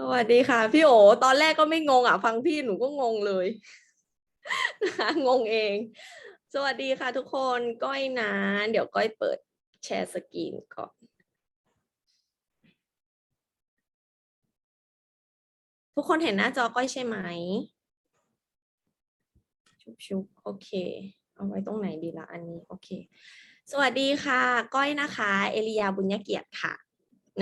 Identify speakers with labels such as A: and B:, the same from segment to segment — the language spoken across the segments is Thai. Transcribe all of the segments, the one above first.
A: สวัสดีค่ะ พี่โอตอนแรกก็ไม่งงอะ ฟังพี่หนูก็งงเลยนะคะงงเอง สวัสดีค่ะทุกคนก้อยนะ เดี๋ยวก้อยเปิดแชร์สกรีนก่อนทุกคนเห็นหน้าจอก้อยใช่ไหม ชุบชุบโอเค เอาไว้ตรงไหนดีละอันนี้ โอเค สวัสดีค่ะ ก้อยนะคะ เอลียาบุญญเกียรติค่ะ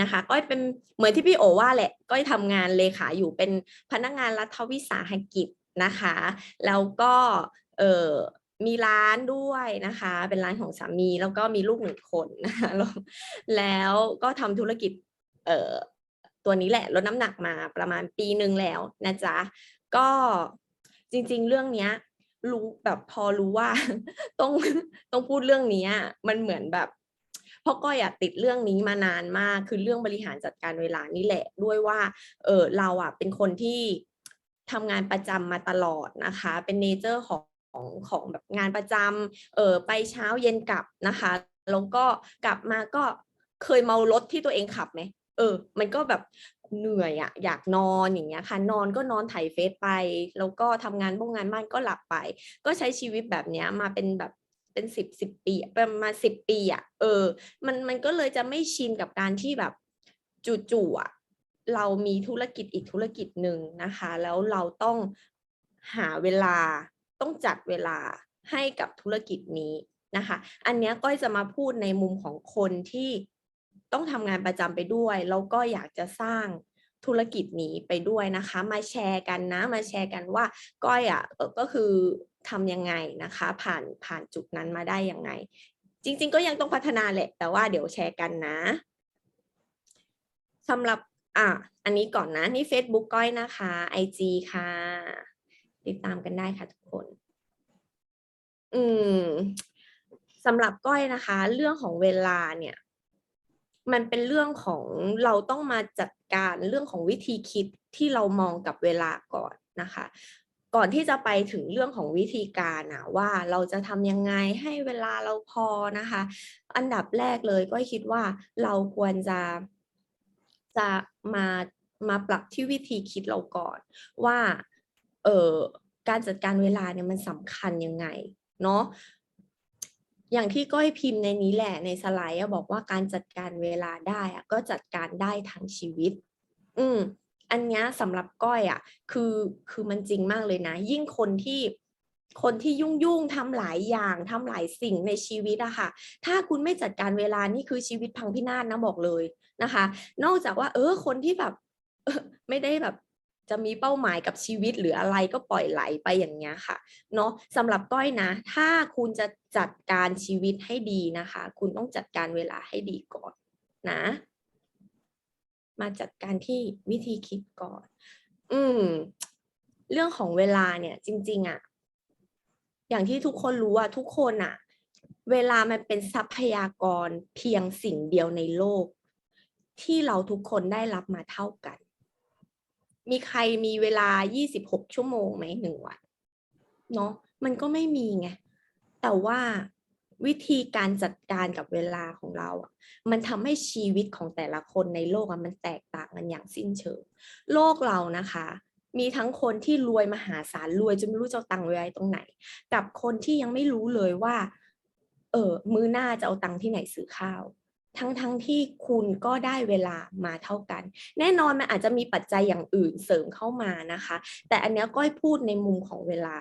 A: นะคะก้อยเป็นเหมือนที่พี่โอว่าแหละก้อยทำงานเลขาอยู่เป็นพนักงานรัฐวิสาหกิจนะคะ แล้วก็เออมีร้านด้วยนะคะ เป็นร้านของสามีแล้วก็มีลูกหนึ่งคนนะคะแล้วแล้วก็ทำธุรกิจเอ่อตัวนี้แหละลดน้ำหนักมาประมาณปีหนึ่งแล้วนะจ๊ะก็จริงๆ เรื่องเนี้ยรู้แบบพอรู้ว่าต้องต้องพูดเรื่องนี้มันเหมือนแบบ เพราะก้อยอะติดเรื่องนี้มานานมากคือเรื่องบริหารจัดการเวลานี่แหละด้วยว่าเออเราอะเป็นคนที่ทำงานประจำมาตลอดนะคะ เป็นเนเจอร์ของของของแบบงานประจำเออไปเช้าเย็นกลับนะคะแล้วก็กลับมาก็เคยเมารถที่ตัวเองขับไหมเออ มันก็แบบเหนื่อยอะอยากนอนอย่างเงี้ยค่ะนอนก็นอนไถเฟซไป แล้วก็ทำงานบ้งงานบ้านก็หลับไป ก็ใช้ชีวิตแบบเนี้ยมาเป็นแบบ เป็นสิบสิบปีประมาณสิบปีอะเออ มันมันก็เลยจะไม่ชินกับการที่แบบจู่ๆอะเรามีธุรกิจอีกธุรกิจหนึ่งนะคะ แล้วเราต้องหาเวลาต้องจัดเวลาให้กับธุรกิจนี้นะคะ อันนี้ก้อยจะมาพูดในมุมของคนที่ต้องทำงานประจำไปด้วย แล้วก็อยากจะสร้าง ธุรกิจนี้ไปด้วยนะคะ มาแชร์กันนะ มาแชร์กันว่าก้อยอะก็คือทำยังไงนะคะ ผ่านผ่านจุดนั้นมาได้ยังไง จริง ๆ ก็ยังต้องพัฒนาแหละ แต่ว่าเดี๋ยวแชร์กันนะสำหรับอะอันนี้ก่อนนะ นี่ Facebook ก้อยนะคะ IG ค่ะ ติดตามกันได้ค่ะทุกคน อืมสำหรับก้อยนะคะ เรื่องของเวลาเนี่ย มันเป็นเรื่องของเราต้องมาจัดการเรื่องของวิธีคิดที่เรามองกับเวลาก่อนนะคะ ก่อนที่จะไปถึงเรื่องของวิธีการนะว่าเราจะทำยังไงให้เวลาเราพอนะคะ อันดับแรกเลยก็คิดว่าเราควรจะจะมามาปรับที่วิธีคิดเราก่อนว่าเออการจัดการเวลาเนี่ยมันสำคัญยังไงเนาะ อย่างที่ก้อยพิมพ์ในนี้แหละในสไลด์บอกว่าการจัดการเวลาได้อะก็จัดการได้ทั้งชีวิต อืม อันนี้สำหรับก้อยอะคือคือมันจริงมากเลยนะ ยิ่งคนที่คนที่ยุ่งยุ่งๆทำหลายอย่างทำหลายสิ่งในชีวิตอะค่ะ ถ้าคุณไม่จัดการเวลานี่คือชีวิตพังพินาศนะบอกเลยนะคะ นอกจากว่า เออ คนที่แบบไม่ได้แบบ จะมีเป้าหมายกับชีวิตหรืออะไรก็ปล่อยไหลไปอย่างเงี้ยค่ะเนาะสำหรับก้อยนะ ถ้าคุณจะจัดการชีวิตให้ดีนะคะ คุณต้องจัดการเวลาให้ดีก่อนนะ มาจัดการที่วิธีคิดก่อน อืม เรื่องของเวลาเนี่ย จริง ๆอะอย่างที่ทุกคนรู้อะทุกคนอะเวลามันเป็นทรัพยากรเพียงสิ่งเดียวในโลก ที่เราทุกคนได้รับมาเท่ากัน มีใครมีเวลา 26 ชั่วโมงไหมหนึ่งวันเนาะมันก็ไม่มีไง แต่ว่าวิธีการจัดการกับเวลาของเราอะ มันทำให้ชีวิตของแต่ละคนในโลกอะมันแตกต่างกันอย่างสิ้นเชิง โลกเรานะคะ มีทั้งคนที่รวยมหาศาลรวยจนไม่รู้จะตังค์ไว้ตรงไหน กับคนที่ยังไม่รู้เลยว่า เออมือหน้าจะเอาตังค์ที่ไหนซื้อข้าว ทั้งทั้งที่คุณก็ได้เวลามาเท่ากัน แน่นอนมันอาจจะมีปัจจัยอย่างอื่นเสริมเข้ามานะคะ แต่อันเนี้ยก้อยพูดในมุมของเวลา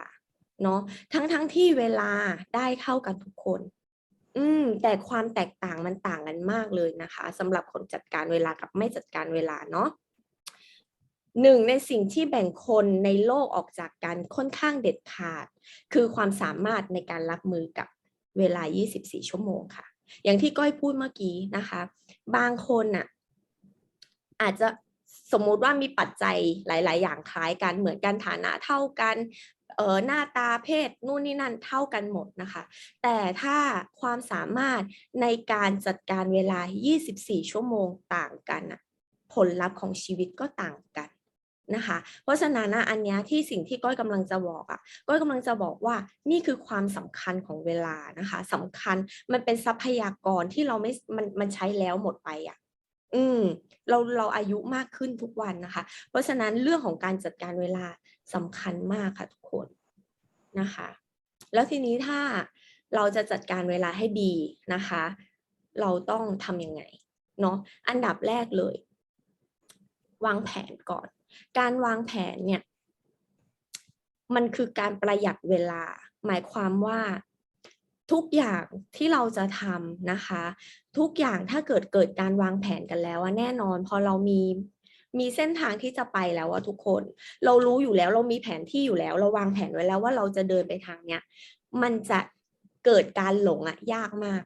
A: เนาะทั้งทั้งที่เวลาได้เท่ากันทุกคน อืม แต่ความแตกต่างมันต่างกันมากเลยนะคะสำหรับคนจัดการเวลากับไม่จัดการเวลาเนาะหนึ่งในสิ่งที่แบ่งคนในโลกออกจากกันค่อนข้างเด็ดขาด คือความสามารถในการรับมือกับเวลา 24 ชั่วโมงค่ะ อย่างที่ก้อยพูดเมื่อกี้นะคะ บางคนน่ะอาจจะสมมุติว่ามีปัจจัยหลาย ๆ อย่างคล้ายกันเหมือนกันฐานะเท่ากันเออหน้าตาเพศนู่นนี่นั่นเท่ากันหมดนะคะ แต่ถ้าความสามารถในการจัดการเวลา 24 ชั่วโมงต่างกันผลลัพธ์ของชีวิตก็ต่างกัน นะคะ เพราะฉะนั้นนะอันนี้ที่สิ่งที่ก้อยกำลังจะบอกอะ ก้อยกำลังจะบอกว่านี่คือความสำคัญของเวลานะคะสำคัญมันเป็นทรัพยากรที่เราไม่มันมันใช้แล้วหมดไปอะอืมเราเราอายุมากขึ้นทุกวันนะคะ เพราะฉะนั้นเรื่องของการจัดการเวลาสำคัญมากค่ะทุกคนนะคะ แล้วทีนี้ถ้าเราจะจัดการเวลาให้ดีนะคะ เราต้องทำยังไงเนาะอันดับแรกเลย วางแผนก่อน การวางแผนเนี่ย มันคือการประหยัดเวลา หมายความว่าทุกอย่างที่เราจะทำนะคะ ทุกอย่างถ้าเกิดเกิดการวางแผนกันแล้วแน่นอนพอเรามีมีเส้นทางที่จะไปแล้วอะทุกคน เรารู้อยู่แล้วเรามีแผนที่อยู่แล้ว เราวางแผนไว้แล้วว่าเราจะเดินไปทางเนี้ยมันจะเกิดการหลงอะยากมาก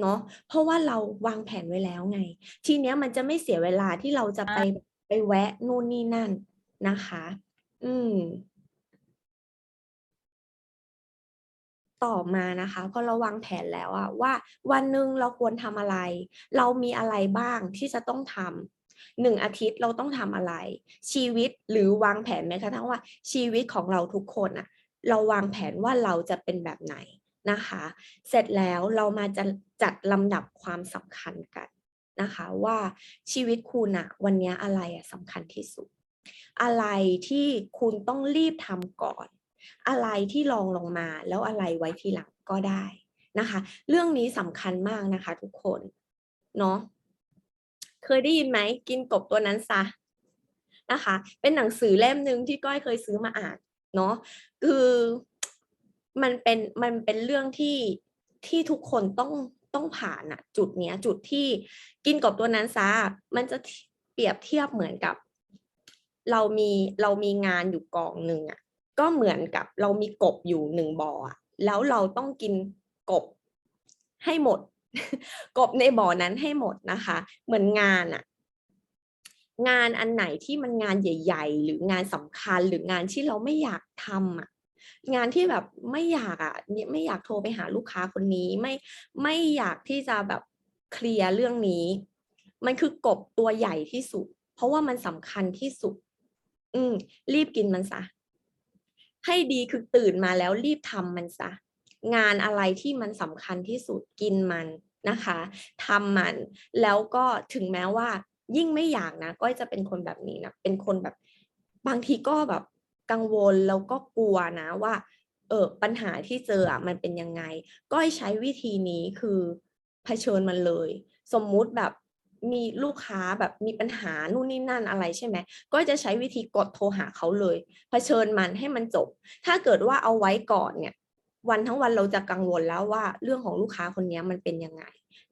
A: เนาะเพราะว่าเราวางแผนไว้แล้วไง ทีเนี้ยมันจะไม่เสียเวลาที่เราจะไป ไปแวะนู่นนี่นั่นนะคะ อืม ต่อมานะคะพอเราวางแผนแล้วอะว่า วันหนึ่งเราควรทำอะไร เรามีอะไรบ้างที่จะต้องทำหนึ่งอาทิตย์เราต้องทำอะไร ชีวิตหรือวางแผนแม้กระทั่งว่าชีวิตของเราทุกคนอะเราวางแผนว่าเราจะเป็นแบบไหนนะคะ เสร็จแล้วเรามาจะจัดลำดับความสำคัญกัน นะคะว่าชีวิตคุณอะวันนี้อะไรอะสำคัญที่สุด อะไรที่คุณต้องรีบทำก่อน อะไรที่รองลงมาแล้วอะไรไว้ทีหลังก็ได้นะคะ เรื่องนี้สำคัญมากนะคะ ทุกคนเนาะเคยได้ยินไหมกินกบตัวนั้นซะนะคะ เป็นหนังสือเล่มหนึ่งที่ก้อยเคยซื้อมาอ่านเนาะคือมันเป็นมันเป็นเรื่องที่ที่ทุกคนต้อง ต้องผ่านอะจุดเนี้ยจุดที่กินกบตัวนั้นซะมันจะเปรียบเทียบเหมือนกับ เรามีเรามีงานอยู่กองหนึ่งอะก็เหมือนกับเรามีกบอยู่หนึ่งบ่ออะแล้วเราต้องกินกบให้หมด กบในบ่อนั้นให้หมดนะคะ เหมือนงานอะงานอันไหนที่มันงานใหญ่ ๆ หรืองานสำคัญหรืองานที่เราไม่อยากทำอะ งานที่แบบไม่อยากอะเนี่ยไม่อยากโทรไปหาลูกค้าคนนี้ไม่ไม่อยากที่จะแบบเคลียร์เรื่องนี้ มันคือกบตัวใหญ่ที่สุด เพราะว่ามันสำคัญที่สุด อืม รีบกินมันซะให้ดีคือตื่นมาแล้วรีบทำมันซะงานอะไรที่มันสำคัญที่สุดกินมันนะคะทำมัน แล้วก็ถึงแม้ว่า ยิ่งไม่อยากนะก้อยจะเป็นคนแบบนี้นะเป็นคนแบบ บางทีก็แบบ กังวลแล้วก็กลัวนะว่าเออปัญหาที่เจออะมันเป็นยังไงก้อยใช้วิธีนี้คือเผชิญมันเลย สมมุติแบบมีลูกค้าแบบมีปัญหานู่นนี่นั่นอะไรใช่ไหมก็จะใช้วิธีกดโทรหาเขาเลย เผชิญมันให้มันจบ ถ้าเกิดว่าเอาไว้ก่อนเนี่ย วันทั้งวันเราจะกังวลแล้วว่าเรื่องของลูกค้าคนนี้มันเป็นยังไง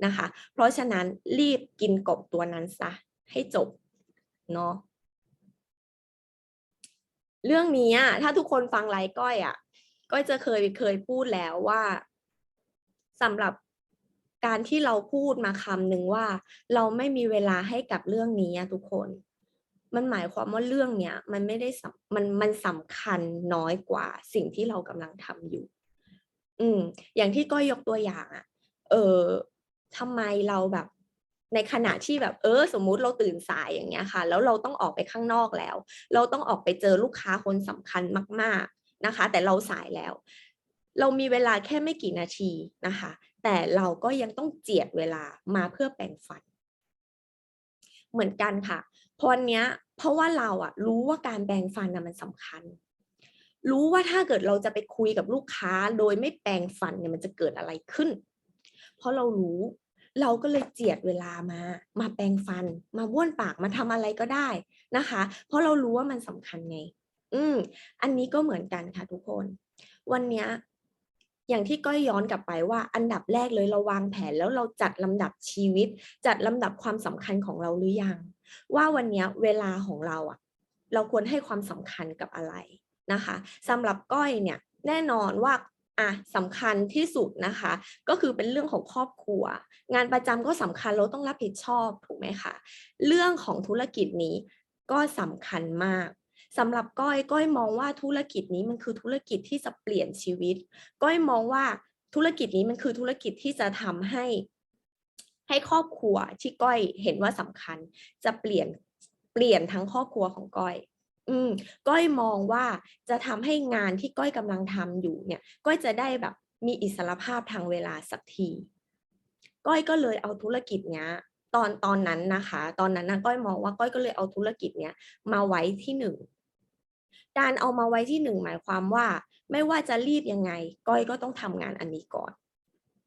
A: นะคะ เพราะฉะนั้นรีบกินกบตัวนั้นซะให้จบเนาะ เรื่องนี้อะถ้าทุกคนฟังไลฟ์ก้อยอะก้อยจะเคยเคยพูดแล้วว่าสำหรับการที่เราพูดมาคำหนึ่งว่า เราไม่มีเวลาให้กับเรื่องนี้ทุกคน มันหมายความว่าเรื่องเนี้ยมันไม่ได้มันมันสำคัญน้อยกว่าสิ่งที่เรากำลังทำอยู่ อืม อย่างที่ก้อยยกตัวอย่างอะเออทำไมเราแบบ ในขณะที่แบบเออสมมุติเราตื่นสายอย่างเงี้ยค่ะ แล้วเราต้องออกไปข้างนอกแล้ว เราต้องออกไปเจอลูกค้าคนสำคัญมาก ๆนะคะ แต่เราสายแล้ว เรามีเวลาแค่ไม่กี่นาทีนะคะ แต่เราก็ยังต้องเจียดเวลามาเพื่อแปรงฟัน เหมือนกันค่ะพอเนี้ยเพราะว่าเราอะรู้ว่าการแปรงฟันนะมันสำคัญ รู้ว่าถ้าเกิดเราจะไปคุยกับลูกค้าโดยไม่แปรงฟันเนี่ยมันจะเกิดอะไรขึ้น เพราะเรารู้ เราก็เลยเจียดเวลามา มาแปรงฟัน มาบ้วนปากมาทำอะไรก็ได้นะคะ เพราะเรารู้ว่ามันสำคัญไง อืม อันนี้ก็เหมือนกันค่ะทุกคน วันนี้อย่างที่ก้อยย้อนกลับไปว่า อันดับแรกเลยเราวางแผนแล้วเราจัดลำดับชีวิต จัดลำดับความสำคัญของเราหรือยัง ว่าวันนี้เวลาของเราอะเราควรให้ความสำคัญกับอะไรนะคะสำหรับก้อยเนี่ยแน่นอนว่า อะสำคัญที่สุดนะคะ ก็คือเป็นเรื่องของครอบครัว งานประจำก็สำคัญเราต้องรับผิดชอบถูกไหมคะเรื่องของธุรกิจนี้ก็สำคัญมากสำหรับก้อยก้อยมองว่าธุรกิจนี้มันคือธุรกิจที่จะเปลี่ยนชีวิต ก้อยมองว่าธุรกิจนี้มันคือธุรกิจที่จะทำให้ ให้ครอบครัวที่ก้อยเห็นว่าสำคัญ จะเปลี่ยนเปลี่ยนทั้งครอบครัวของก้อย อืมก้อยมองว่าจะทำให้งานที่ก้อยกำลังทำอยู่เนี่ย ก้อยจะได้แบบมีอิสรภาพทางเวลาสักที ก้อยก็เลยเอาธุรกิจเนี้ย ตอนตอนนั้นนะคะ ตอนนั้นนะก้อยมองว่าก้อยก็เลยเอาธุรกิจเนี้ยมาไว้ที่หนึ่งการเอามาไว้ที่หนึ่งหมายความว่า ไม่ว่าจะรีบยังไง ก้อยก็ต้องทำงานอันนี้ก่อน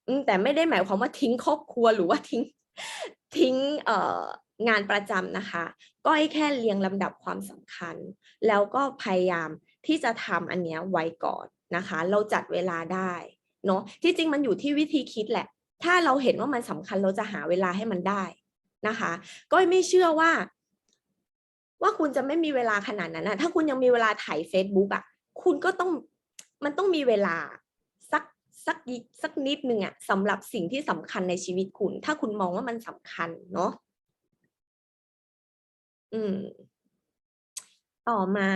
A: อืแต่ไม่ได้หมายความว่าทิ้งครอบครัวหรือว่าทิ้งทิ้งเอ่อ งานประจำนะคะก้อยแค่เรียงลำดับความสำคัญ แล้วก็พยายามที่จะทำอันเนี้ยไว้ก่อนนะคะ เราจัดเวลาได้เนาะที่จริงมันอยู่ที่วิธีคิดแหละ ถ้าเราเห็นว่ามันสำคัญเราจะหาเวลาให้มันได้นะคะก้อยไม่เชื่อว่า ว่าคุณจะไม่มีเวลาขนาดนั้นนะถ้าคุณยังมีเวลาถ่าย Facebook อะ คุณก็ต้องมันต้องมีเวลาสักสักนิดสักนิดนึงอะสำหรับสิ่งที่สำคัญในชีวิตคุณ ถ้าคุณมองว่ามันสำคัญเนาะ อืม ต่อมา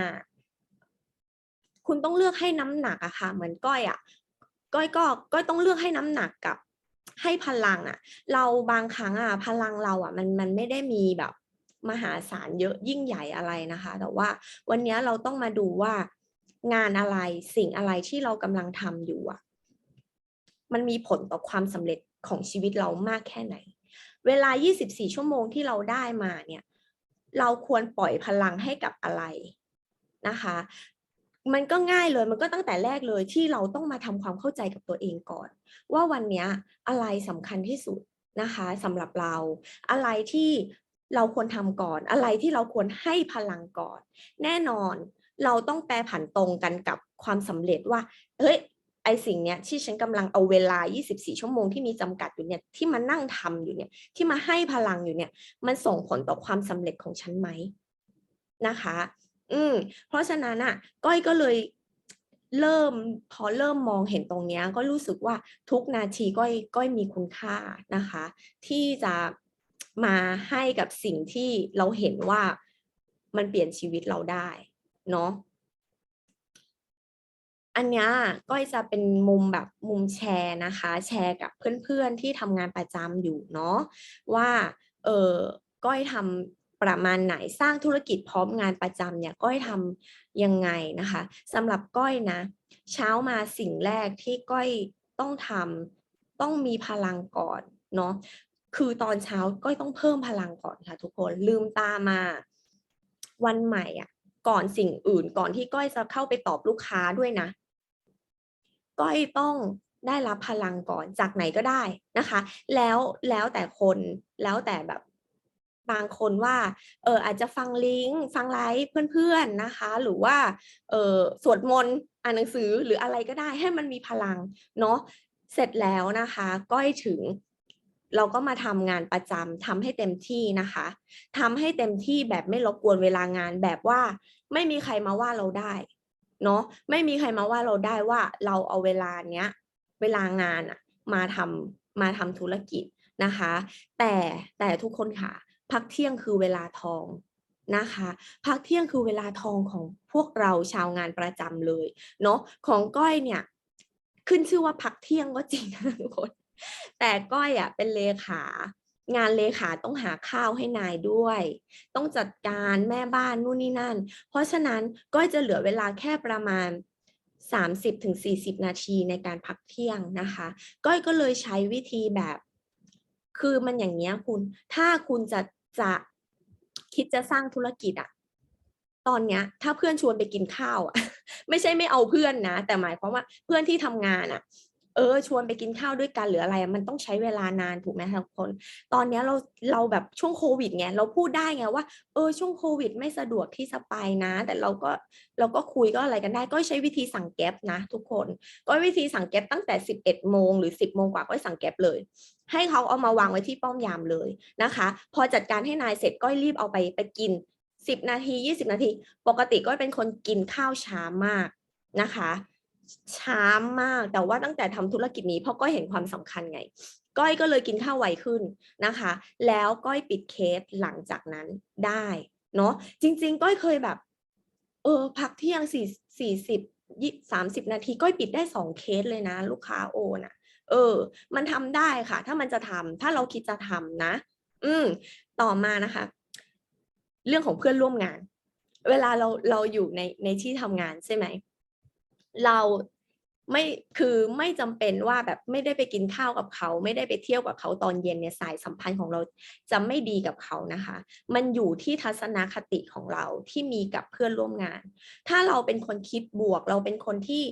A: คุณต้องเลือกให้น้ำหนักอะค่ะ เหมือนก้อยอะก้อยก็ก้อยต้องเลือกให้น้ำหนักกับให้พลังอะเราบางครั้งอะพลังเราอะมันมันไม่ได้มีแบบ มหาศาลเยอะยิ่งใหญ่อะไรนะคะ แต่ว่าวันนี้เราต้องมาดูว่างานอะไรสิ่งอะไรที่เรากำลังทำอยู่อะมันมีผลต่อความสำเร็จของชีวิตเรามากแค่ไหน เวลา 24 ชั่วโมงที่เราได้มาเนี่ย เราควรปล่อยพลังให้กับอะไรนะคะ มันก็ง่ายเลยมันก็ตั้งแต่แรกเลยที่เราต้องมาทำความเข้าใจกับตัวเองก่อน ว่าวันนี้อะไรสำคัญที่สุดนะคะสำหรับเราอะไรที่เราควรทำก่อน อะไรที่เราควรให้พลังก่อน แน่นอนเราต้องแปรผันตรงกันกับความสำเร็จว่าเฮ้ย ไอสิ่งเนี้ยที่ฉันกำลังเอาเวลา 24 ชั่วโมงที่มีจำกัดอยู่เนี่ยที่มานั่งทำอยู่เนี่ยที่มาให้พลังอยู่เนี่ยมันส่งผลต่อความสำเร็จของฉันไหมนะคะ อืมเพราะฉะนั้นอะ ก้อยก็เลยเริ่มพอเริ่มมองเห็นตรงเนี้ยก็รู้สึกว่าทุกนาทีก้อยก้อยมีคุณค่านะคะ ที่จะมาให้กับสิ่งที่เราเห็นว่ามันเปลี่ยนชีวิตเราได้เนาะ อันเนี้ยก้อยจะเป็นมุมแบบมุมแชร์นะคะ แชร์กับเพื่อนๆที่ทำงานประจำอยู่เนาะว่าเออก้อยทำประมาณไหนสร้างธุรกิจพร้อมงานประจำเนี่ยก้อยทำยังไงนะคะสำหรับก้อยนะ เช้ามาสิ่งแรกที่ก้อยต้องทำต้องมีพลังก่อนเนาะคือตอนเช้าก้อยต้องเพิ่มพลังก่อนค่ะทุกคนลืมตามาวันใหม่อะก่อนสิ่งอื่นก่อนที่ก้อยจะเข้าไปตอบลูกค้าด้วยนะ ก้อยต้องได้รับพลังก่อนจากไหนก็ได้นะคะ แล้วแล้วแต่คนแล้วแต่แบบบางคนว่าเอออาจจะฟังลิงก์ฟังไลฟ์เพื่อนๆนะคะ หรือว่าเออสวดมนต์อ่านหนังสือหรืออะไรก็ได้ให้มันมีพลังเนาะเสร็จแล้วนะคะ ก้อยถึงเราก็มาทำงานประจำทำให้เต็มที่นะคะทำให้เต็มที่แบบไม่รบกวนเวลางานแบบว่าไม่มีใครมาว่าเราได้ เนาะไม่มีใครมาว่าเราได้ว่าเราเอาเวลาเนี้ยเวลางานอะมาทำมาทำธุรกิจนะคะ แต่แต่ทุกคนค่ะพักเที่ยงคือเวลาทองนะคะพักเที่ยงคือเวลาทองของพวกเราชาวงานประจำเลยเนาะของก้อยเนี่ยขึ้นชื่อว่าพักเที่ยงก็จริงนะทุกคนแต่ก้อยอะเป็นเลขา งานเลขาต้องหาข้าวให้นายด้วย ต้องจัดการแม่บ้านนู่นนี่นั่น เพราะฉะนั้นก้อยจะเหลือเวลาแค่ประมาณ 30-40ถึง40 นาทีในการพักเที่ยงนะคะ ก้อยก็เลยใช้วิธีแบบ คือมันอย่างเนี้ยคุณ ถ้าคุณจะจะคิดจะสร้างธุรกิจอะตอนเนี้ย ถ้าเพื่อนชวนไปกินข้าวอะไม่ใช่ไม่เอาเพื่อนนะ แต่หมายความว่าเพื่อนที่ทำงานอะ เออชวนไปกินข้าวด้วยกันหรืออะไร มันต้องใช้เวลานานถูกไหมทุกคน ตอนนี้เราเราแบบช่วงโควิดไงเราพูดได้ไงว่าเออช่วงโควิด ไม่สะดวกที่จะไปนะ แต่เราก็เราก็คุยก็อะไรกันได้ ก็ใช้วิธีสั่งแก๊ปนะ ทุกคน ก็วิธีสั่งแก๊ปตั้งแต่ 11โมงหรือ 10โมงกว่าก็สั่งแก๊ปเลย ให้เขาเอามาวางไว้ที่ป้อมยามเลยนะคะ พอจัดการให้นายเสร็จก็รีบเอาไปไปกิน 10 นาที 20 นาที ปกติก็เป็นคนกินข้าวช้ามากนะคะ ช้ามาก แต่ว่าตั้งแต่ทำธุรกิจนี้พราะก้อยเห็นความสำคัญไง ก้อยก็เลยกินข้าวไวขึ้นนะคะ แล้วก้อยปิดเคสหลังจากนั้นได้เนาะจริง ๆ ก้อยเคยแบบ เออ พักเที่ยงสี่สี่สิบยี่สามสิบนาที ก้อยปิดได้สองเคสเลยนะ ลูกค้าโอนอะเออ มันทำได้ค่ะ ถ้ามันจะทำถ้าเราคิดจะทำนะ อืม ต่อมานะคะ เรื่องของเพื่อนร่วมงาน เวลาเราเราอยู่ในในที่ทำงานใช่ไหม เราไม่คือไม่จำเป็นว่าแบบไม่ได้ไปกินข้าวกับเขา ไม่ได้ไปเที่ยวกับเขาตอนเย็นเนี่ยสายสัมพันธ์ของเราจะไม่ดีกับเขานะคะ มันอยู่ที่ทัศนคติของเราที่มีกับเพื่อนร่วมงาน ถ้าเราเป็นคนคิดบวก เราเป็นคนที่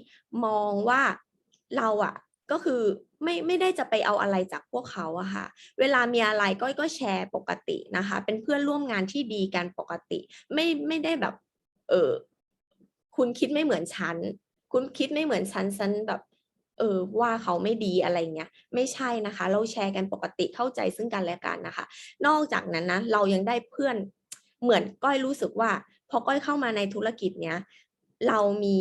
A: มองว่าเราอะก็คือไม่ไม่ได้จะไปเอาอะไรจากพวกเขาอะค่ะ เวลามีอะไรก้อยก็แชร์ปกตินะคะ เป็นเพื่อนร่วมงานที่ดีกันปกติ ไม่ไม่ได้แบบ เออคุณคิดไม่เหมือนฉัน คุณคิดไม่เหมือนฉันฉันแบบ เออว่าเขาไม่ดีอะไรเงี้ยไม่ใช่นะคะ เราแชร์กันปกติเข้าใจซึ่งกันและกันนะคะ นอกจากนั้นนะเรายังได้เพื่อนเหมือนก้อยรู้สึกว่า พอก้อยเข้ามาในธุรกิจเนี้ยเรามี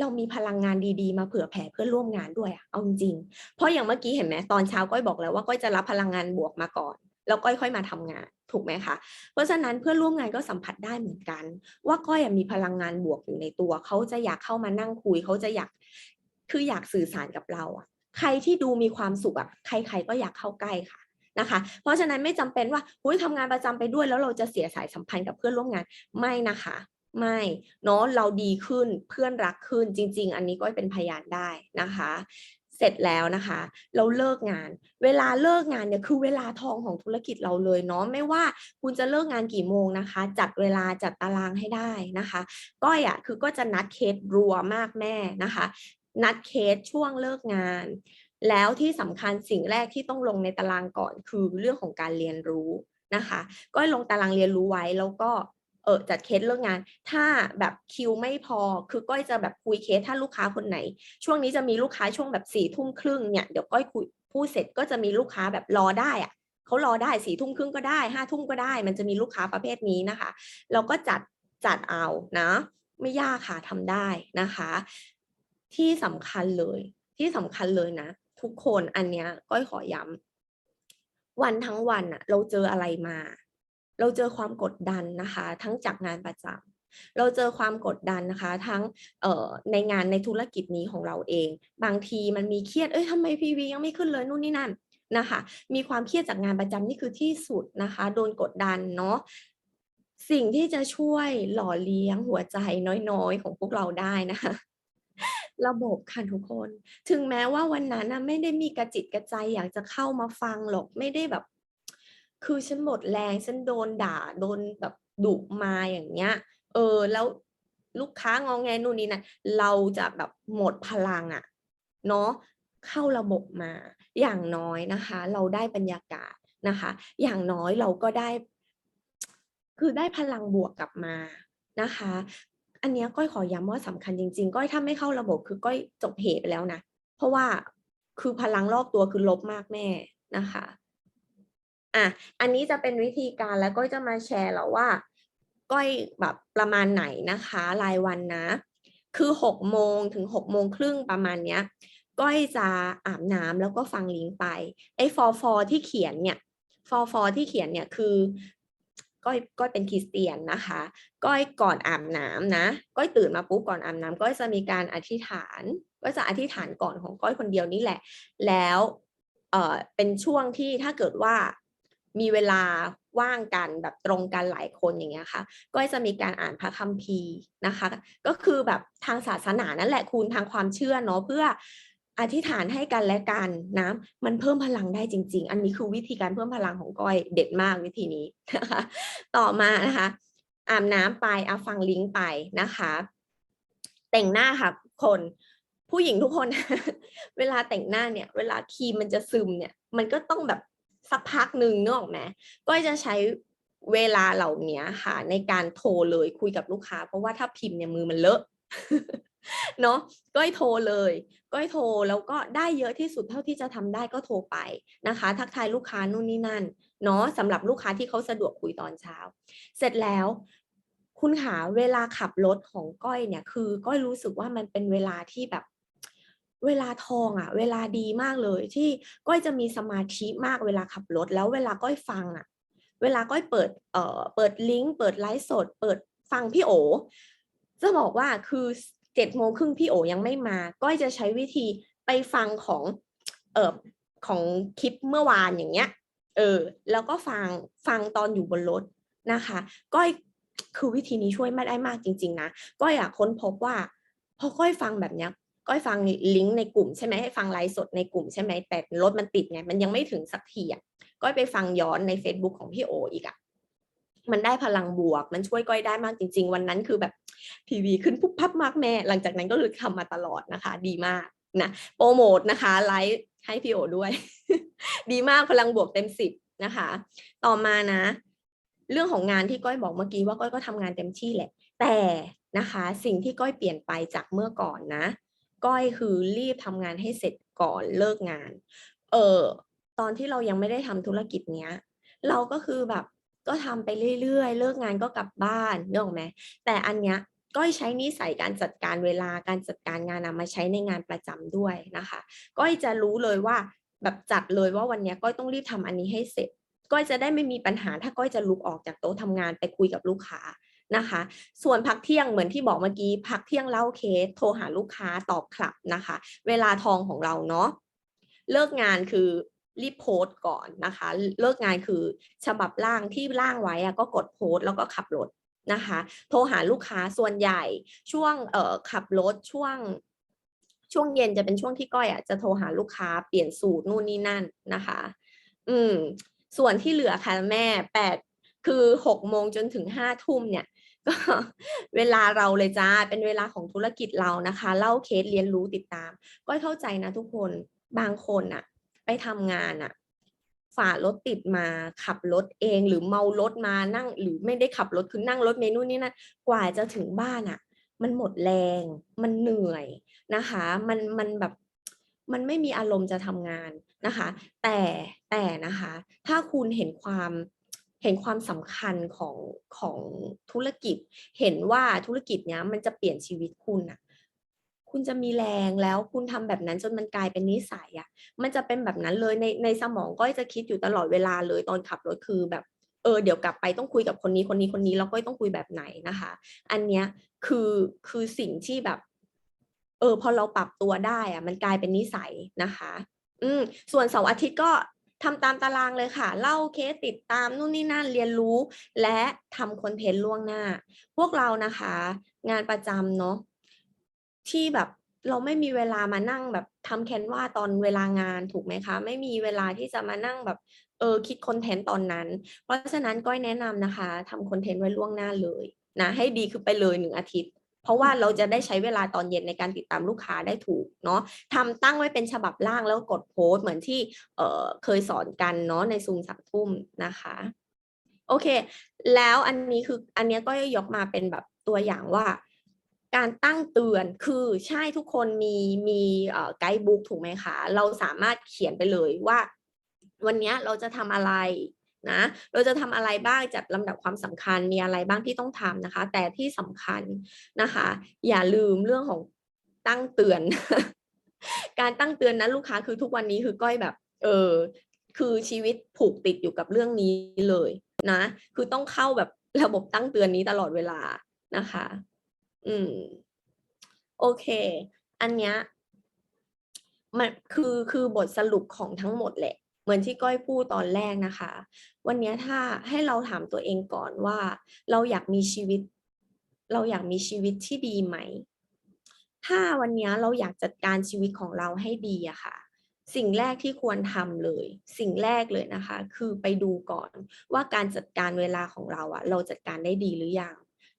A: เรามีพลังงานดีๆ มาเผื่อแผ่เพื่อนร่วมงานด้วยอะเอาจริงเพราะอย่างเมื่อกี้เห็นไหมตอนเช้าก้อยบอกแล้วว่าก้อยจะรับพลังงานบวกมาก่อน แล้วก้อยค่อยมาทำงาน ถูกไหมคะ เพราะฉะนั้นเพื่อนร่วมงานก็สัมผัสได้เหมือนกัน ว่าก้อยมีพลังงานบวกอยู่ในตัว เขาจะอยากเข้ามานั่งคุย เขาจะอยากคืออยากสื่อสารกับเราอะใครที่ดูมีความสุขอะใคร ๆ ก็อยากเข้าใกล้ค่ะนะคะ เพราะฉะนั้นไม่จำเป็นว่าอุ้ยทำงานประจำไปด้วยแล้วเราจะเสียสายสัมพันธ์กับเพื่อนร่วมงานไม่นะคะไม่เนาะเราดีขึ้นเพื่อนรักขึ้นจริง ๆ อันนี้ก็เป็นพยานได้นะคะ เสร็จแล้วนะคะ เราเลิกงาน เวลาเลิกงานเนี่ยคือเวลาทองของธุรกิจเราเลยเนาะไม่ว่าคุณจะเลิกงานกี่โมงนะคะ จัดเวลาจัดตารางให้ได้นะคะก้อยอะ่ะคือก็จะนัดเคสรัวมากแม่นะคะ นัดเคสช่วงเลิกงาน แล้วที่สำคัญสิ่งแรกที่ต้องลงในตารางก่อนคือเรื่องของการเรียนรู้นะคะก้อยลงตารางเรียนรู้ไว้แล้วก็ เออจัดเคสเลิกงาน ถ้าแบบคิวไม่พอคือก้อยจะแบบคุยเคสถ้าลูกค้าคนไหน ช่วงนี้จะมีลูกค้าช่วงแบบสี่ทุ่มครึ่งเนี่ยเดี๋ยวก้อยคุยพูดเสร็จก็จะมีลูกค้าแบบรอได้อะเขารอได้สี่ทุ่มครึ่งก็ได้ห้าทุ่มก็ได้ มันจะมีลูกค้าประเภทนี้นะคะเราก็จัดจัดเอานะ ไม่ยากค่ะทำได้นะคะ ที่สำคัญเลยที่สำคัญเลยนะ ทุกคนอันเนี้ยก้อยขอย้ำวันทั้งวันอะเราเจออะไรมา เราเจอความกดดันนะคะ ทั้งจากงานประจำเราเจอความกดดันนะคะ ทั้งเในงานในธุรกิจนี้ของเราเอง บางทีมันมีเครียดเอ้ยทำไมพีวียังไม่ขึ้นเลยนู่นนี่นั่นนะคะ มีความเครียดจากงานประจำนี่คือที่สุดนะคะ โดนกดดันเนาะสิ่งที่จะช่วยหล่อเลี้ยงหัวใจน้อยๆ ของพวกเราได้นะคะระบบค่ะทุกคน ถึงแม้ว่าวันนั้นนะไม่ได้มีกระจิตกระใจอยากจะเข้ามาฟังหรอก ไม่ได้แบบ คือฉันหมดแรงฉันโดนด่าโดนแบบดุมาอย่างเงี้ย เออ แล้วลูกค้างองแงนู่นนี่นั่นเราจะแบบหมดพลังอะเนาะเข้าระบบมา อย่างน้อยนะคะ เราได้บรรยากาศนะคะ อย่างน้อยเราก็ได้ คือได้พลังบวกกลับมานะคะ อันนี้ก้อยขอย้ำว่าสำคัญจริงๆ ก้อยถ้าไม่เข้าระบบคือก้อยจบเหตุไปแล้วนะ เพราะว่าคือพลังรอบตัวคือลบมากแม่นะคะ อะอันนี้จะเป็นวิธีการแล้วก้อยจะมาแชร์แล้วว่า ก้อยแบบประมาณไหนนะคะ รายวันนะ คือหกโมงถึงหกโมงครึ่งประมาณเนี้ย ก้อยจะอาบน้ำแล้วก็ฟังลิงไป ไอ้ฟอฟอที่เขียนเนี่ยฟอฟอที่เขียนเนี่ยคือก้อยก้อยเป็นคริสเตียนนะคะ ก้อยก่อนอาบน้ำนะ ก้อยตื่นมาปุ๊บก่อนอาบน้ำก้อยจะมีการอธิษฐาน ก็จะอธิษฐานก่อนของก้อยคนเดียวนี่แหละ แล้วเอ่อเป็นช่วงที่ถ้าเกิดว่า มีเวลาว่างกันแบบตรงกันหลายคนอย่างเงี้ยค่ะ ก็จะมีการอ่านพระคัมภีร์นะคะ ก็คือแบบทางศาสนานั่นแหละคุณทางความเชื่อเนาะเพื่ออธิษฐานให้กันและกันนะมันเพิ่มพลังได้จริง ๆ อันนี้คือวิธีการเพิ่มพลังของก้อยเด็ดมากวิธีนี้นะคะต่อมานะคะอาบน้ำไปเอาฟังลิงก์ไปนะคะ แต่งหน้าค่ะคนผู้หญิงทุกคน เวลาแต่งหน้าเนี่ย เวลาครีมมันจะซึมเนี่ย มันก็ต้องแบบ สักพักหนึ่งนึกออกไหมก็จะใช้เวลาเหล่านี้ค่ะในการโทรเลยคุยกับลูกค้า เพราะว่าถ้าพิมพ์เนี่ยมือมันเลอะเนาะก้อยโทรเลยก้อยโทรแล้วก็ได้เยอะที่สุดเท่าที่จะทำได้ก็โทรไปนะคะ ทักทายลูกค้านู่นนี่นั่นเนาะสำหรับลูกค้าที่เขาสะดวกคุยตอนเช้า เสร็จแล้ว คุณขาเวลาขับรถของก้อยเนี่ย คือก้อยรู้สึกว่ามันเป็นเวลาที่แบบ เวลาทองอะเวลาดีมากเลยที่ก้อยจะมีสมาธิมากเวลาขับรถ แล้วเวลาก้อยฟังอะเวลาก้อยเปิดเอ่อเปิดลิงก์เปิดไลฟ์สด เปิดฟังพี่โอจะบอกว่าคือเจ็ดโมงครึ่งพี่โอยังไม่มา ก้อยจะใช้วิธีไปฟังของเอ่อของคลิปเมื่อวานอย่างเงี้ยเออแล้วก็ฟังฟังตอนอยู่บนรถนะคะ ก้อยคือวิธีนี้ช่วยไม่ได้มากจริง ๆ นะ ก้อยอยากค้นพบว่าพอก้อยฟังแบบเนี้ย ก้อยฟังลิงก์ในกลุ่มใช่ไหมให้ฟังไลฟ์สดในกลุ่มใช่ไหมแต่รถมันติดไงมันยังไม่ถึงสักทีอะก้อยไปฟังย้อนใน Facebook ของพี่โออีกอะมันได้พลังบวก มันช่วยก้อยได้มากจริง ๆ วันนั้นคือแบบทีวีขึ้นปุ๊บพับมากแม่ หลังจากนั้นก็คือทำมาตลอดนะคะ ดีมากนะโปรโมทนะคะไลฟ์ให้พี่โอด้วย ดีมากพลังบวกเต็มสิบนะคะ ต่อมานะ เรื่องของงานที่ก้อยบอกเมื่อกี้ว่าก้อยก็ทำงานเต็มที่แหละ แต่นะคะ สิ่งที่ก้อยเปลี่ยนไปจากเมื่อก่อนนะ ก้อยคือรีบทำงานให้เสร็จก่อนเลิกงาน เออตอนที่เรายังไม่ได้ทำธุรกิจเนี้ย เราก็คือแบบก็ทำไปเรื่อยๆ เลิกงานก็กลับบ้านเนออไหมแต่อันเนี้ยก้อยใช้นิสัยการจัดการเวลาการจัดการงานนะมาใช้ในงานประจำด้วยนะคะก้อยจะรู้เลยว่าแบบจัดเลยว่าวันเนี้ยก้อยต้องรีบทำอันนี้ให้เสร็จ ก้อยจะได้ไม่มีปัญหาถ้าก้อยจะลุกออกจากโต๊ะทำงานไปคุยกับลูกค้า นะคะ ส่วนพักเที่ยงเหมือนที่บอกเมื่อกี้พักเที่ยงเล่าเคสโทรหาลูกค้าตอบกลับนะคะ เวลาทองของเราเนาะเลิกงานคือรีบโพสต์ก่อนนะคะ เลิกงานคือฉบับร่างที่ร่างไว้อะก็กดโพสต์แล้วก็ขับรถนะคะ โทรหาลูกค้าส่วนใหญ่ช่วงเอ่อขับรถช่วงช่วงเย็นจะเป็นช่วงที่ก้อยอะจะโทรหาลูกค้าเปลี่ยนสูตรนู่นนี่นั่นนะคะ อืม ส่วนที่เหลือค่ะแม่แปดคือหกโมงจนถึงห้าทุ่มเนี่ย ก็เวลาเราเลยจ้า เป็นเวลาของธุรกิจเรานะคะ เล่าเคสเรียนรู้ติดตามก้อยเข้าใจนะทุกคน บางคนอะไปทำงานอะฝ่ารถติดมาขับรถเองหรือเมารถมานั่ง หรือไม่ได้ขับรถคือนั่งรถเมนู่นนี่นั่นกว่าจะถึงบ้านอะมันหมดแรง มันเหนื่อยนะคะ มันมันแบบมันไม่มีอารมณ์จะทำงานนะคะ แต่แต่นะคะ ถ้าคุณเห็นความ เห็นความสำคัญของของธุรกิจ เห็นว่าธุรกิจเนี้ยมันจะเปลี่ยนชีวิตคุณอะคุณจะมีแรงแล้วคุณทำแบบนั้นจนมันกลายเป็นนิสัยอะมันจะเป็นแบบนั้นเลยในในสมองก็จะคิดอยู่ตลอดเวลาเลยตอนขับรถคือแบบเออเดี๋ยวกลับไปต้องคุยกับคนนี้คนนี้คนนี้แล้วก็ต้องคุยแบบไหนนะคะ อันเนี้ยคือคือสิ่งที่แบบ เออพอเราปรับตัวได้อะมันกลายเป็นนิสัยนะคะ อืมส่วนเสาร์อาทิตย์ก็ ทำตามตารางเลยค่ะ เล่าเคสติดตามนู่นนี่นั่นเรียนรู้ และทำคอนเทนต์ล่วงหน้า พวกเรานะคะ งานประจำเนาะที่แบบเราไม่มีเวลามานั่งแบบทำแคนวาตอนเวลางานถูกไหมคะ ไม่มีเวลาที่จะมานั่งแบบเออคิดคอนเทนต์ตอนนั้น เพราะฉะนั้นก้อยแนะนำนะคะทำคอนเทนต์ไว้ล่วงหน้าเลยนะให้ดีคือไปเลยหนึ่งอาทิตย์ เพราะว่าเราจะได้ใช้เวลาตอนเย็นในการติดตามลูกค้าได้ถูกเนาะทำตั้งไว้เป็นฉบับล่างแล้วกดโพสต์เหมือนที่เเคยสอนกันเนาะในซูมสามทุ่มนะคะโอเค แล้วอันนี้คืออันนี้ก็ยกมาเป็นแบบตัวอย่างว่าการตั้งเตือนคือใช่ทุกคนมีมีไกด์บุ๊กถูกไหมคะ เราสามารถเขียนไปเลยว่า วันนี้เราจะทำอะไร นะเราจะทำอะไรบ้างจัดลำดับความสำคัญมีอะไรบ้างที่ต้องทำนะคะ แต่ที่สำคัญนะคะ อย่าลืมเรื่องของตั้งเตือน การตั้งเตือนนั้นลูกค้าคือทุกวันนี้คือก้อยแบบ เออคือชีวิตผูกติดอยู่กับเรื่องนี้เลยนะ คือต้องเข้าแบบระบบตั้งเตือนนี้ตลอดเวลานะคะ อืม โอเค อันเนี้ยมันคือคือบทสรุปของทั้งหมดแหละ เหมือนที่ก้อยพูดตอนแรกนะคะ วันนี้ถ้าให้เราถามตัวเองก่อนว่า เราอยากมีชีวิต เราอยากมีชีวิตที่ดีไหม ถ้าวันนี้เราอยากจัดการชีวิตของเราให้ดีอะค่ะ สิ่งแรกที่ควรทำเลย สิ่งแรกเลยนะคะ คือไปดูก่อนว่าการจัดการเวลาของเราอะเราจัดการได้ดีหรือยัง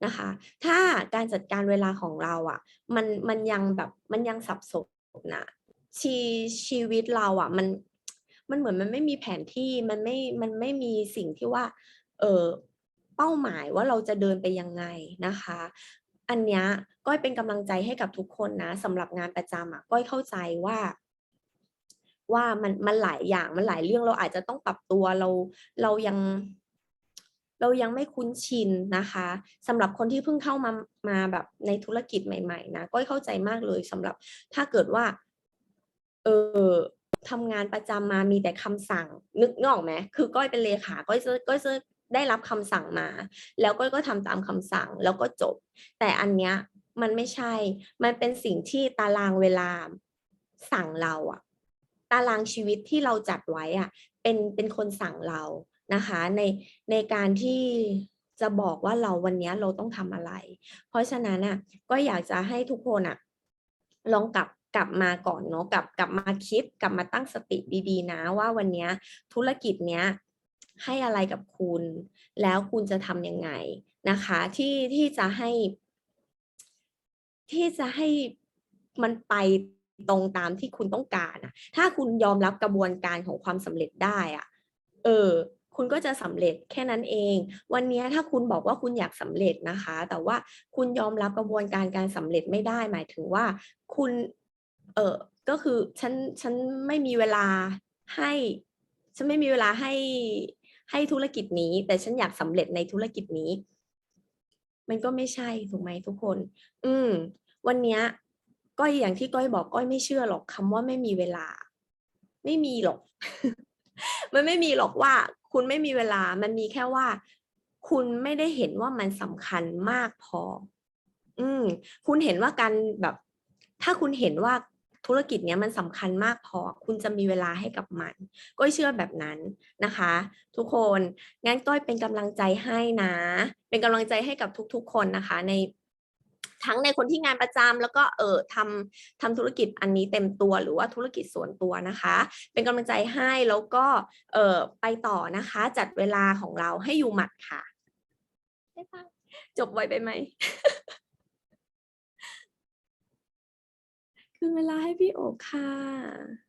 A: นะคะ ถ้าการจัดการเวลาของเราอะมันมันยังแบบมันยังสับสนนะชีชีวิตเราอะมัน มันเหมือนมันไม่มีแผนที่มันไม่มันไม่มีสิ่งที่ว่า เออเป้าหมายว่าเราจะเดินไปยังไงนะคะ อันนี้ก้อยเป็นกำลังใจให้กับทุกคนนะสำหรับงานประจำอะก้อยเข้าใจว่าว่ามันมันหลายอย่างมันหลายเรื่องเราอาจจะต้องปรับตัวเราเรายังเรายังไม่คุ้นชินนะคะสำหรับคนที่เพิ่งเข้ามามาแบบในธุรกิจใหม่ ๆ นะก้อยเข้าใจมากเลยสำหรับถ้าเกิดว่าเออ ทำงานประจำมามีแต่คำสั่ง นึกงอกไหมคือก้อยเป็นเลขาก้อยจะก้อยจะได้รับคำสั่งมา แล้วก้อยก็ทำตามคำสั่งแล้วก็จบ แต่อันเนี้ยมันไม่ใช่ มันเป็นสิ่งที่ตารางเวลาสั่งเราอะตารางชีวิตที่เราจัดไว้อะเป็นเป็นคนสั่งเรานะคะ ในในการที่จะบอกว่าเราวันนี้เราต้องทำอะไร เพราะฉะนั้นอะก็อยากจะให้ทุกคนอะลองกลับ กลับมาก่อนเนาะกลับกลับมาคิดกลับมาตั้งสติดีๆ นะว่าวันนี้ธุรกิจเนี้ยให้อะไรกับคุณ แล้วคุณจะทำยังไงนะคะ ที่ที่จะให้ ที่จะให้มันไปตรงตามที่คุณต้องการอะถ้าคุณยอมรับกระบวนการของความสำเร็จได้อะเออ คุณก็จะสำเร็จแค่นั้นเอง วันนี้ถ้าคุณบอกว่าคุณอยากสำเร็จนะคะ แต่ว่าคุณยอมรับกระบวนการการสำเร็จไม่ได้ หมายถึงว่า คุณ เออก็คือฉันฉันไม่มีเวลาให้ ฉันไม่มีเวลาให้ให้ธุรกิจนี้ แต่ฉันอยากสำเร็จในธุรกิจนี้ มันก็ไม่ใช่ถูกไหมทุกคน อืม วันเนี้ยก้อยอย่างที่ก้อยบอกก้อยไม่เชื่อหรอกคำว่าไม่มีเวลา ไม่มีหรอก มันไม่มีหรอกว่า คุณไม่มีเวลา มันมีแค่ว่า คุณไม่ได้เห็นว่ามันสำคัญมากพอ อืม คุณเห็นว่าการแบบ ถ้าคุณเห็นว่า ธุรกิจเนี้ยมันสำคัญมากพอคุณจะมีเวลาให้กับมันก้อยเชื่อแบบนั้นนะคะ ทุกคนงั้นก้อยเป็นกำลังใจให้นะ เป็นกำลังใจให้กับทุกๆ คนนะคะในทั้งในคนที่งานประจำแล้วก็เออทำทำธุรกิจอันนี้เต็มตัวหรือว่าธุรกิจส่วนตัวนะคะ เป็นกำลังใจให้แล้วก็เออไปต่อนะคะ จัดเวลาของเราให้อยู่หมัดค่ะได้ปะจบไวไปไหม คื นเวลาให้พี่โอค่ะ
B: ตอนนะ